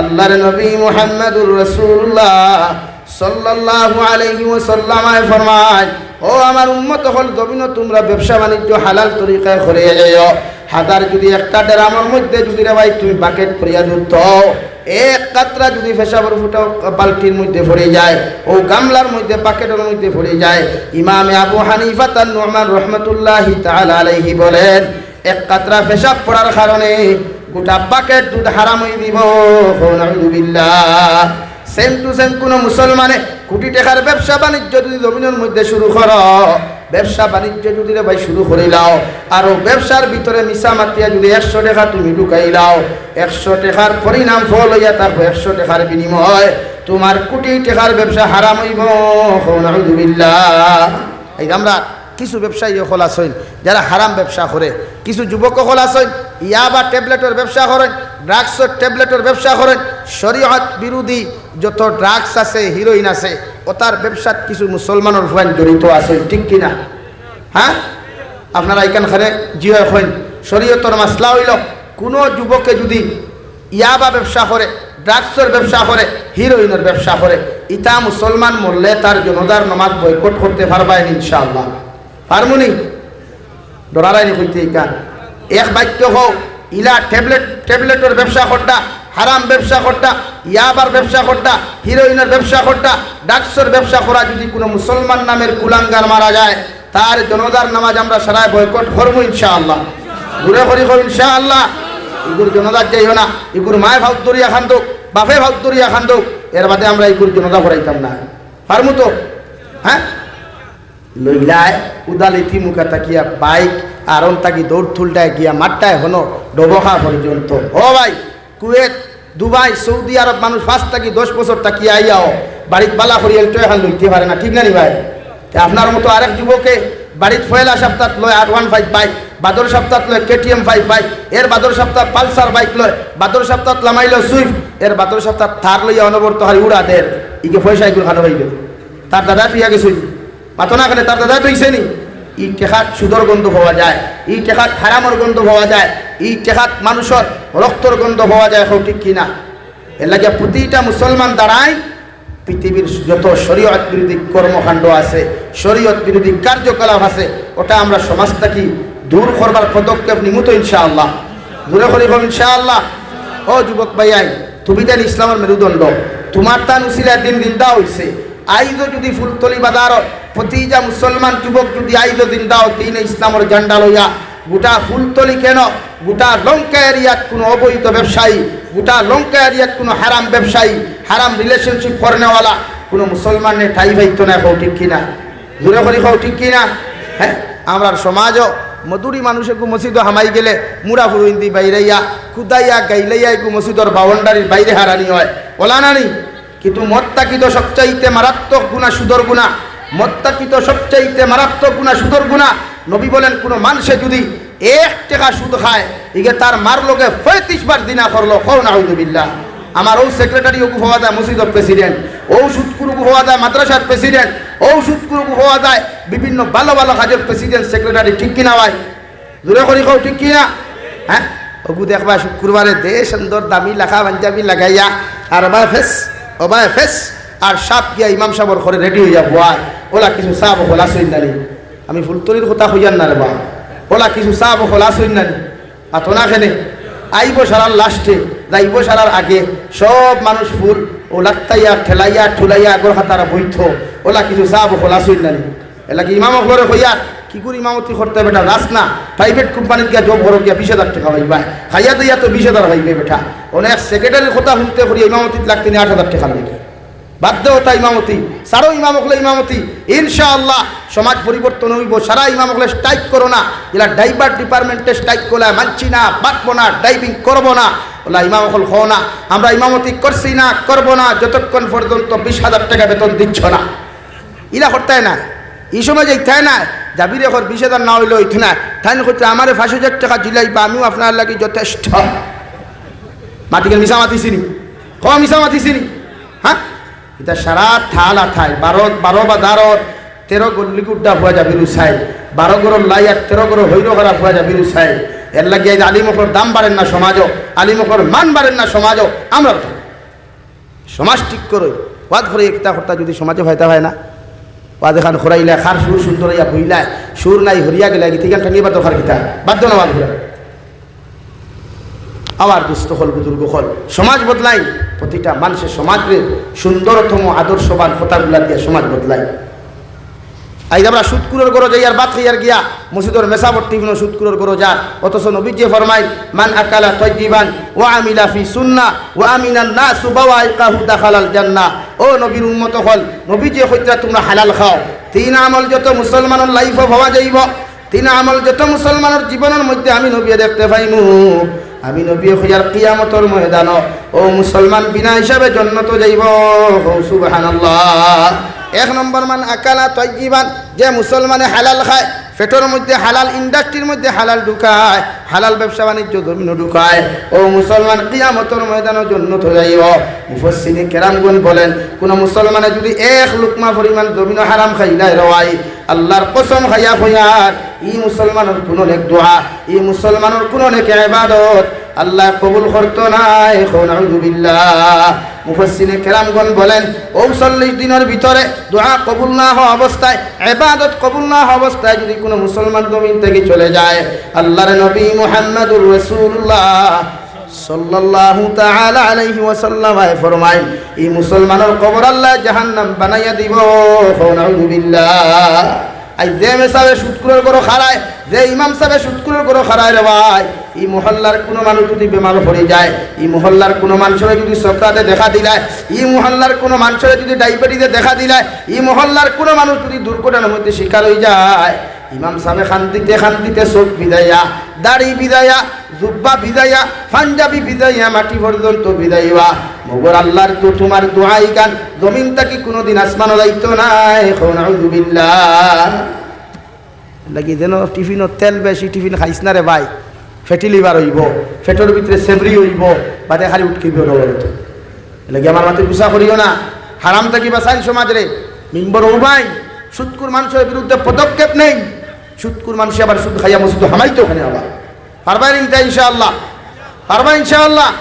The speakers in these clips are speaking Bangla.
আল্লাহর নবী মুহাম্মদুর রাসূলুল্লাহ সাল্লাল্লাহু আলাইহি ওয়াসাল্লাম ফরমায়, ও আমার উম্মত হল গবিন তোমরা ব্যবসা বাণিজ্য হালাল তরিকায় করে যাও হাজার যদি একটা ড্রামের মধ্যে যদি রে ভাই তুমি বাকেট করিয়া দুধ এক কাতরা যদি ফেসাবর ফুটাও, বালতির মধ্যে ভরে যায় ও গামলার মধ্যে, বাকেটের মধ্যে ভরে যায়। ইমামে আবু হানিফা তার নোমান রহমতুল্লাহি তাআলা আলাইহি বলেন, এক কাতরা পেশাব পড়ার কারণে গোটা বাকেট দুধ হারাম হয়ে দিব সেম টু সেম কোনো মুসলমানে কোটি টাকার ব্যবসা বাণিজ্য যদি জমিনের মধ্যে শুরু কর, ব্যবসা বাণিজ্য যদি ভাই শুরু করে লাও আর ব্যবসার ভিতরে মিশা মাতিয়া যদি একশো টাকা তুমি ঢুকাই লাও একশো টাকার পরিণাম ফল হইয়া থাকব একশো টাকার বিনিময়, তোমার কোটি টাকার ব্যবসা হারাম হইব নাউযুবিল্লাহ এই আমরা কিছু ব্যবসায়ী হল আসেন যারা হারাম ব্যবসা করে, কিছু যুবক হল ইয়া বা ট্যাবলেটের ব্যবসা করেন, ড্রাগসের ট্যাবলেটের ব্যবসা করেন, শরীয়ত বিরোধী যত ড্রাগস আছে, হিরোইন আছে, ও তার ব্যবসাত কিছু মুসলমানের ফ্যান জড়িত আছে, ঠিক কিনা? হ্যাঁ? আপনারা এখানখানে জিও এখন শরীয়তর মাসলা হইল, কোনো যুবকে যদি ইয়াবা ব্যবসা করে, ড্রাগসের ব্যবসা করে, হিরোইনের ব্যবসা করে, ইতা মুসলমান মরলে তার জনদার নমাজ বয়কট করতে পারবেন ইনশাআল্লাহ। পারমুনি ডরারাইনি হইতে ইকান এক বাক্য হোক ইলা ট্যাবলেট, ট্যাবলেটের ব্যবসা করটা হারাম ব্যবসা করটা ইয়াবার ব্যবসা করটা হিরোইনের ব্যবসা করটা ডাক্সের ব্যবসা করা যদি কোনো মুসলমান নামের কুলাঙ্গার মারা যায়, তার জনদার নামাজ আমরা সারায় বয়কট করব ইনশাআল্লাহ। ঘুরে করি করি ইনশাআল্লাহ। ইগুর জনদার যাইও না, ইগুর মায় ভাগ দরিয়া খান দোক বাপে ভাগ দরিয়া খান এর বাদে আমরা ইগুর জনদা করাইতাম না। পারমু তো? হ্যাঁ? লইলায় উদালিতি মুখা তাকিয়া, বাইক আর তাকি দৌড় থুলটায় গিয়া মাঠটায় হনো ডবখা পর্যন্ত। ও ভাই, কুয়েত, দুবাই, সৌদি আরব মানুষ ফার্স্ট থাকি দশ বছর তাকিয়া আইয়াও বাড়ির বালা করি এলটো এখন লইতে পারে না, ঠিক না নি ভাই? আপনার মতো আরেক যুবকে বাড়ির ফয়লা সপ্তাহ লয় আর ওয়ান ফাইভ বাইক বাদর সপ্তাহ লয় কেটিএম ফাইভ বাইক, এর বাদর সপ্তাহ পালসার বাইক লয় বাদর সপ্তাহ লামাইল সুইফট, এর বাদর সপ্তাহ থার লইয়া অনবর্ত হারি উড়া দের ইকে পয়সা এগুলো খানো হইবে। তার দাদা তুই আগে মাতো না খেলে তার দাদা তুইছে নি ই টেকাত সুদর গন্ধ পাওয়া যায়, ই টেকাত হারামর গন্ধ পাওয়া যায়, ই টেকাত মানুষের রক্তর গন্ধ পাওয়া যায় হোক ঠিক কিনা। এর লাগে প্রতিটা মুসলমান দাঁড়ায়, পৃথিবীর যত শরীয়ত বিরোধী কর্মকাণ্ড আছে, শরীয়ত বিরোধী কার্যকলাপ আছে, ওটা আমরা সমাজ থেকে দূর করবার পদক্ষেপ নিমুত ইনশাআল্লাহ। দূরে করি হোক ইনশাআল্লাহ। ও যুবক ভাইয়াই তুমি দেন ইসলামের মেরুদণ্ড। তোমার তান উসিলা দিন দিনটা হইছে। আইজো যদি ফুলতলি বাজার প্রতিটা মুসলমান যুবক যদি আইজো দিন দাও দিন ইসলামের ঝান্ডা লইয়া, গোটা ফুলতলি কেন? গোটা লঙ্কা এরিয়াত কোনো অবৈধ ব্যবসায়ী, গোটা লঙ্কা এরিয়াত কোনো হারাম ব্যবসায়ী, হারাম রিলেশনশিপ করনেওয়ালা কোনো মুসলমানে ঠাই ভাইতো না খাও ঠিক কিনা? জোরে করি খাও ঠিক কিনা? হ্যাঁ? আমরা সমাজও মধুরী মানুষে গু মসজিদ হামাই গেলে মুরা ফুরুইন্দি বাইরাইয়া কুদাইয়া গাইলাইয়া গু মসজিদর বাউন্ডারির বাইরে হারানি হয়। ওলা কিন্তু মত্তাকিত সবচাইতে মারাত্মক গুণা সুদর গুণা মত্তাকিত সবচাইতে মারাত্মক গুণা, সুদর গুণা। নবী বলেন, কোনো মানুষে যদি এক টাকা সুদ খায় ইগে তার মার লোকে পঁয়ত্রিশ বার দিনা করল। কৌ নাহুদুবিল্লাহ আমার ও সেক্রেটারি ওকু হওয়া যায় মসজিদের প্রেসিডেন্ট। ও সুদকুরুকু হওয়া যায় মাদ্রাসার প্রেসিডেন্ট। ও সুদকুরুকু হওয়া যায় বিভিন্ন ভালো ভালো কাজের প্রেসিডেন্ট, সেক্রেটারি, ঠিক কিনা ভাই? দূরে করি কও, ঠিক কিনা? হ্যাঁ? ওগু দেখবা শুক্রবারে দে সুন্দর দামি, লেখা পাঞ্জাবি লাগাইয়া, আর বা ফেস ও বা ফেস। আর সাপ গিয়া ইমাম সাহর ঘরে রেডি হইয়া বয়, ওলা কিছু সাপ হলা সৈন্যানি আমি ফুলতলির কথা হইয়ান না রে বা ওলা কিছু সাপ হলা সৈন্যানি আর তো না খেলে আইব সারার লাস্টে যাইব সারার আগে, সব মানুষ ফুল, ও লাত্তাইয়া, ঠেলাইয়া, ঠুলাইয়া, আগর হাতারা বইথ ওলা কিছু সাপ হলা সৈন্যানি এলাকি ইমাম ঘরে হইয়া কি করে ইমামতি করতে বেটা রাস না প্রাইভেট কোম্পানির গিয়া জব ঘরক গিয়া বিশ হাজার টাকা পাইবা। খাইয়া দিয়া তো বিশ হাজার পাইবে বেটা। অনেক সেক্রেটারির কথা শুনতে করি ইমামতিত লাগতে আট হাজার টাকা লাগে। বাধ্যতা ইমামতি সারো ইমাম হলে ইমামতি। ইনশাআল্লাহ, সমাজ পরিবর্তন হইব সারা ইমাম হলে স্ট্রাইক করো না। এলা ড্রাইভার ডিপার্টমেন্টে স্ট্রাইক করলে মানছি না, বাঁচবো না ড্রাইভিং করব না। ওলা ইমাম হল হো না, আমরা ইমামতি করছি না, করব না, যতক্ষণ পর্যন্ত বিশ হাজার টাকা বেতন দিচ্ছ না। ইলা করতে না এই সময় যে তাই না যাবির এখন বিশ হাজার না হইলে ওইথ না তাই করতে আমার পাঁচ হাজার টাকা দিলাই বা আমিও আপনার লাগি যথেষ্ট। মাটিকে মিশা মাতিছিনি ক মিশা মাতিছিনি হ্যাঁ? এটা সারা থাল আঠাই বারো বারো বাজারত তেরো গল্লি গুড্ডা হওয়া যাবি রুসাই বারো গরম লাই আর তেরো গরম হৈর করা হওয়া যাবি রুসাই এর লাগিয়ে আলিমকর দাম বাড়েন না সমাজও আলিমকর মান বাড়েন না সমাজও, আমরা সমাজ ঠিক করো ওয়াদ করে একটা কর্তা যদি সমাজে হয়তা হয় না। ওয়াদ এখান খরাইলা খার সুর সুন্দর হইয়া বইলা সুর নাই হরিয়া গেলা গীতি গান টাঙ্গিবার দরকার গীতা বাধ্য না বাদ আবার দুস্থ হল বুজুর্গ হল। সমাজ বদলাই, প্রতিটা মানুষের সমাজের সুন্দরতম, আদর্শবান ফতাগুলা দিয়ে সমাজ বদলাই। আই আমরা সুৎকুরের গরো যাই আর বাত হইয়ার গিয়া, মসজিদর মেসাবর্তি কোনো সুৎকুরের গরো যা অথচ নবী যে ফরমাই মান আকালা তজ্জিবান ও আমিলা ফি সুন্না ও আমিনান না সুবাওয়া ইকাহু দাখালাল জান্না। ও নবীর উন্মত হল নবী যে হইতা তোমরা হালাল খাও। তিন আমল যত মুসলমানের লাইফ হওয়া যাইব, তিন আমল যত মুসলমানের জীবনের মধ্যে আমি নবী দেখতে পাইমু। আমি নবী হইয়ার কিয়ামতর ময়দান ও মুসলমান বিনা হিসাবে জন্নত যাইব। সুবহানাল্লাহ। এক নম্বর, মান আকালা তৈজিবান যে মুসলমানে হালাল খায় পেটের মধ্যে হালাল, ইন্ডাস্ট্রির মধ্যে হালাল ঢুকায়, হালাল ব্যবসা বাণিজ্য জমিন ঢুকায়, ও মুসলমান কিয়ামতর ময়দানের জন্য তো যাইব। মুফসিনী কেরামগুন বলেন, কোনো মুসলমানে যদি এক লুকমা পরিমাণ জমিন হারাম খাইলাই রওয়াই আল্লাহর কসম খাইয়া হইয়ার ই মুসলমানের কোনো নেক দোয়া ই মুসলমানের কোনো নেক ইবাদত আল্লাহ কবুল করতো নাই। এখন আউযুবিল্লাহ মুফাসসিনে কেরামগণ বলেন চল্লিশ দিনের ভিতরে দোয়া কবুল না হওয়া অবস্থায় এবাদত কবুল না হওয়া অবস্থায় যদি কোনো মুসলমান জমিন থেকে চলে যায়, আল্লাহর নবী মুহাম্মদুর রাসূলুল্লাহ সাল্লাল্লাহু তাআলা আলাইহি ওয়াসাল্লাম ফরমায় এই মুসলমানের কবর আল্লাহ জাহান্নাম বানাইয়া দিব। নাউযুবিল্লাহ আই যে মেসাবে সুৎকুরের করো খারায় যে ইমাম সাহেবে সুৎকুরের করো খারায় রে ভাই, এই মহল্লার কোনো মানুষ যদি বেমার পড়ে যায়, এই মহল্লার কোনো মানুষের যদি সকরাতে দেখা দিলায়, এই মহল্লার কোনো মানুষের যদি ডায়াবেটিসে দেখা দিলায়, এই মহল্লার কোনো মানুষ যদি দুর্ঘটনার মধ্যে শিকার হয়ে যায় ইমাম সাহেব শান্তিতে শান্তিতে চোখ বিদায়া দাড়ি বিদায়া জুব্বা বিদায়া পাঞ্জাবি বিদায়া মাটি পর্যন্ত বিদাইবা মগর আল্লাহর তো তোমার দোয়াই গান, জমিন তাকে কোনোদিন আসমানো দায়িত্ব নাই, এখন আউযুবিল্লাহ। লাগি যেন টিফিনত তেল বেশি, টিফিন খাইছ না রে ভাই? ফেটি লিভার হইব, ফেটর ভিতরে সেবরি হইব, বাদে খালি উঠকিব নগরত লাগি আমার মাতে গুসা করিও না? হারাম থাকি বাসাইল সমাজ রে? মিম্বর উবাই সুৎকুর মানুষের বিরুদ্ধে পদক্ষেপ নেই। সুৎকুর মানুষ আবার শুধু খাইয়া মসুদ হামাইতো ওখানে আবার। পারবেন ইনটা ইনশাআল্লাহ। পারবা ইনশাআল্লাহ।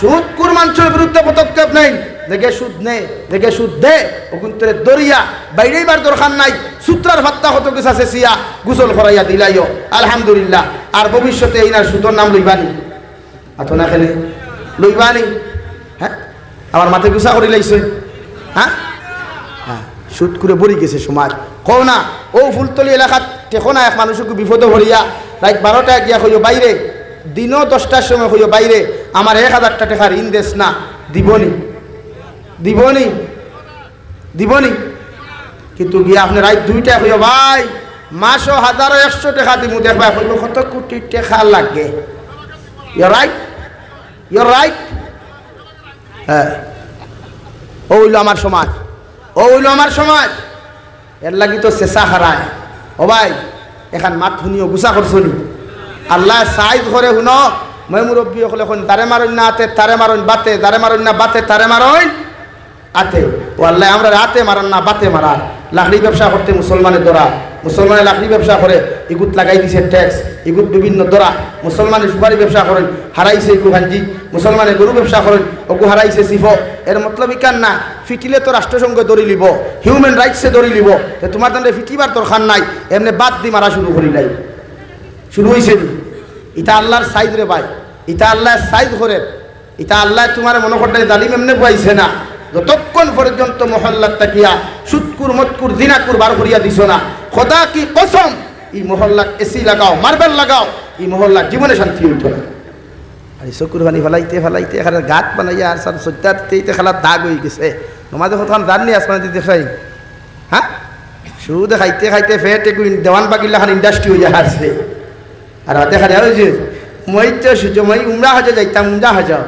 সুৎকুর মানুষের বিরুদ্ধে পদক্ষেপ নেই দেখে সুদ নে, দেখে সুদ দে। ওগুন্তরে দরিয়া, বাইরেই বার দরকার নাই। সূত্রার ভাত্তা কত কিছু আছে সিয়া, গুসল করাইয়া দিলাইও। আলহামদুলিল্লাহ। আর ভবিষ্যতে এই না সুতোর নাম লইবানি আতো না খেলে। লইবানি হ্যাঁ? আমার মাথায় গুসা করে লাইছে। হ্যাঁ? সুদ করে বরি গেছে সমাজ কও না, ও ফুলতলি এলাকাত টেকো না, এক মানুষকে বিপদে ভরিয়া রাত বারোটায় গিয়া হইও বাইরে দিনও দশটার সময় হইও বাইরে আমার এক হাজারটা টাকার ঋণ দেশ না। দিবনি। দিবনি। দিবনি। কিন্তু গিয়া আপনি রাত দুইটায় হইও, ভাই মাসও হাজারো একশো টাকা দিব দেখবা হইব কত কোটি টাকা লাগে। ইয় রাইট ইয় রাইট হ্যাঁ ও হইল আমার সমাজ। ও হইল আমার সমাজ। এর লাগি তো চেঁচা হারায়। ও ভাই, এখান মাত শুনিও গুছা করছনি আল্লাহ সাইজ করে শুন। মই মুরব্বী হলে শুন তারে মারণ না আতে তারে মারণ বাতে তারে মারণ না বাতে তারে মারণ আতে। ও আল্লাহ, আমরা রাতে মারান না, বাতে মারান লাকড়ি ব্যবসা করতে মুসলমানের দরা। মুসলমানে লাকড়ি ব্যবসা করে ইগুত লাগাই দিছে ট্যাক্স ইগুত বিভিন্ন দরা। মুসলমানে সুপারি ব্যবসা করেন, হারাইছে ইগু হাঞ্জি মুসলমানে গরু ব্যবসা করেন, ওগু হারাইছে সিফ। এর মতলব ইকান না, ফিটিলে তো রাষ্ট্রসংঘ দরি লিব হিউম্যান রাইটসে দরি লিব তোমার তাহলে ফিটিবার দরকার নাই, এমনি বাদ দি মারা শুরু করি নাই। শুরু হয়েছে ইটা আল্লাহর সাইজ রে ভাই ইটা আল্লাহর সাইজ করে ইটা আল্লাহ তোমার মনে করতে জালিম এমনি পাইছে না। যতক্ষণ পর্যন্ত মহল্লার তাকিয়া সুৎকুর মতকুর দিনাকুর বার করিয়া দিছ না, খোদা কি কসম, এই মহল্লার এসি লাগাও, মার্বেল লাগাও, এই মহল্লার জীবনে শান্তি হইত না। আর চকুর পানি ফেলাইতে ফেলাইতে, এখানে গাত বানাইয়া আর সার সত্যাতে খেলার দাগ হয়ে গেছে। নমাজে প্রথম জাননি আসমানে দিতে খাই হ্যাঁ? শুধু খাইতে খাইতে ফেট একটু দেওয়ান বাকিল্লা খান ইন্ডাস্ট্রি হইয়া হারছে। আর হাতে খালি হয়েছে মই তো সূর্য মই উমরা হাজা যাইতাম, উমরা হাজা।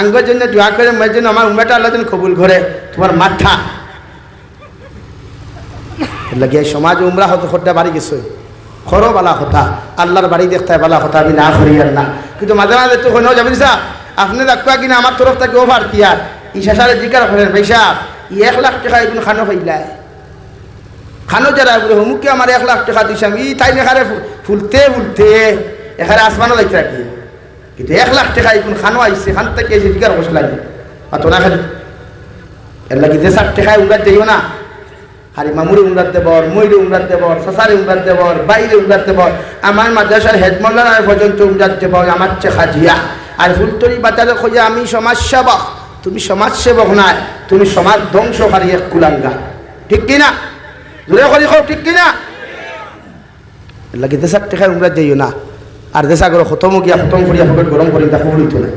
আঙ্গর জন্য দোয়া করে মই জন্য আমার উমরাটা আল্লাহ যেন কবুল করে। তোমার মাথা। লাগিয়ে সমাজ উমরা হতে হতে বাড়ি গেছে। খরো বালা কথা, আল্লাহর বাড়ি দেখতে বালা কথা, আমি না করি আর না। কিন্তু মাঝে মাঝে তো হইনাও যাবেন সা আপনি দেখবা কিনা আমার তরফ থেকে ওভার কিয়ার ইশা সারে জিকার করেন পয়সা ই এক লাখ টাকা এগুলো খানো হইলায় খানো যারা হুমুকে আমার এক লাখ টাকা দিছাম ই তাই এখানে ফুলতে ফুলতে এখানে আসমানও লাগতে রাখি। কিন্তু এক লাখ টাকা এখন খানো আইসে খান থেকে এসে জিকার বসে লাগে আর না খালি। এর লাগি যে চারটে খায় উঙ্গার যাইও না। খালি মামুরে উঙ্গার দেবর ময়ূরে উঙ্গার দেবর সসারে উঙ্গার দেবর বাইরে উঙ্গার দেবর আমার মাদ্রাসার হেডমলার পর্যন্ত উঙ্গার দেবর আমার চে খাজিয়া। আর ফুলতরি বাজারে খোঁজে আমি সমাজসেবক, তুমি সমাজসেবক নাই, তুমি সমাজ ধ্বংসকারী এক কুলাঙ্গা। ঠিক কিনা? জোরে করি খাও ঠিক কিনা? লাগি যে চারটে খায় উঙ্গার যাইও না। আর দেশা করে খতম গিয়া খতম করিয়া পকেট গরম করি তা কবুল হইতো না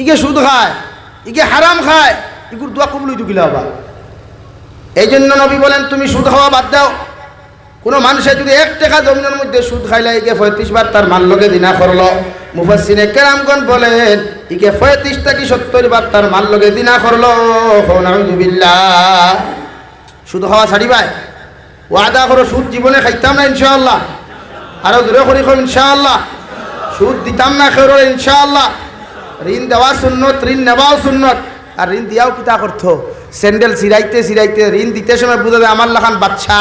ইগে সুদ খায়, ইগে হারাম খায় ইগুর দোয়া কবুল হইতো গিলা আবার এই জন্য নবী বলেন, তুমি সুদ খাওয়া বাদ দাও। কোনো মানুষে যদি এক টাকা জমিনের মধ্যে সুদ খাইলে ইকে পঁয়ত্রিশ বার তার মান লগে দিনা করল মুফাসিনে কেরামগণ বলেন ইকে পঁয়ত্রিশটা কি সত্তর বার তার মান লগে দিনা করল সুদ খাওয়া ছাড়িবাই। ওয়াদা করো সুদ জীবনে খাইতাম না ইনশাআল্লাহ। আরও দূরে করি ইনশাআল্লাহ। সুদ দিতাম না খেরো ইনশাআল্লাহ। ঋণ দেওয়া সুন্নত, ঋণ নেওয়াও সুন্নত। আর ঋণ দিয়াও কিতা করতো? স্যান্ডেল সিরাইতে সিরাইতে ঋণ দিতে সময় বুঝা যায় আমার লাখান বাচ্চা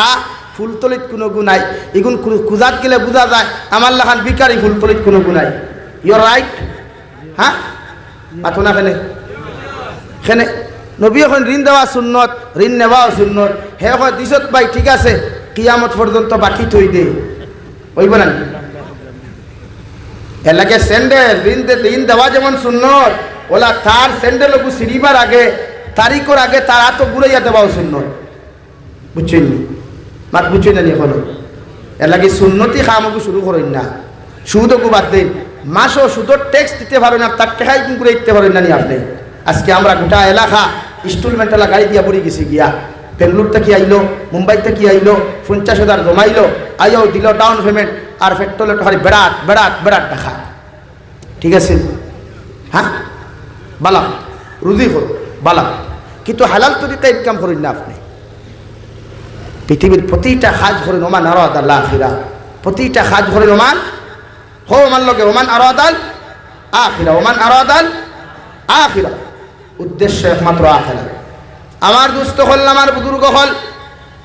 ফুলতলিত কোনো গুণাই এগুন কুজাত গেলে বোঝা যায় আমার লাখান বিকারি ফুলতলিত কোনো গুণাই ইউর রাইট হ্যাঁ? পাতো না খেলে খেনে নবী এখন ঋণ দেওয়া সুন্নত, ঋণ নেওয়াও সুন্নত। হে হয় দিছত ভাই, ঠিক আছে, কিয়ামত পর্যন্ত বাকি থই দে। ওইব না এলাকে স্যান্ডেল ঋণ ঋণ দেওয়া যেমন সুন্নত, ওলা তার স্যান্ডেল ওগু সিঁড়িবার আগে, তারিখর আগে তার আত ঘুরাইয়া দেওয়াও সুন্নত। বুঝছেন মাত বুঝছেন না নি এখনও এলাকি সুন্নতি খামগু শুরু করেন না। সুদকু বাদ দিন। মাসও সুদর ট্যাক্স দিতে পারেন না তার টেকাই কিন্তু করে দিতে পারেন না আপনি। আজকে আমরা গোটা এলাকা ইনস্টলমেন্ট এলা গাড়ি দিয়া পড়ে গেছি গিয়া। বেঙ্গলোর থেকে আইলো মুম্বাই থেকে আইলো, পঞ্চাশ হাজার জমাইলো আইও দিল ডাউন পেমেন্ট আর পেট্রোলের খালি বেড়াট বেড়াট বেড়াট দেখা ঠিক আছে? হ্যাঁ? বালা রুজি করো বালা। কিন্তু হালাল তরিকা ইনকাম করেন না আপনি। পৃথিবীর প্রতিটা কাজ করেন ওমান আরও আদাল্লাহ আখিরা প্রতিটা কাজ করেন ওমান, হো, ওমান লগে ওমান আরও আদাল আখিরা ওমান আরও আদাল আখিরা উদ্দেশ্য একমাত্র আখিরা। আমার দুস্থ হল, আমার বুজুর্গ হল।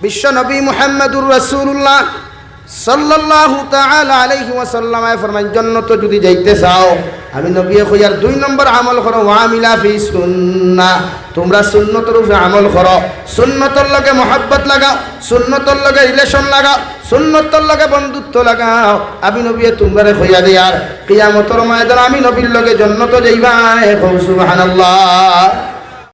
বিশ্ব নবী মুহাম্মদুর রাসূলুল্লাহ সাল্লাল্লাহু তাআলা আলাইহি ওয়াসাল্লাম ফরমান জান্নাত যদি যাইতে চাও, আমি নবী কইয়ার দুই নম্বর আমল করো ওয়ামিলা ফি সুন্নাহ তোমরা সুন্নতের উপরে আমল করো। সুন্নতর লগে মোহাব্বত লাগাও, সুন্নতর লগে রিলেশন লাগাও, সুন্নতর লগে বন্ধুত্ব লাগাও। আমি নবী তোমরা কইয়া দিয়ার কিয়ামতর ময়দান আমি নবীর লগে জান্নাত যাইবা সুবহানাল্লাহ।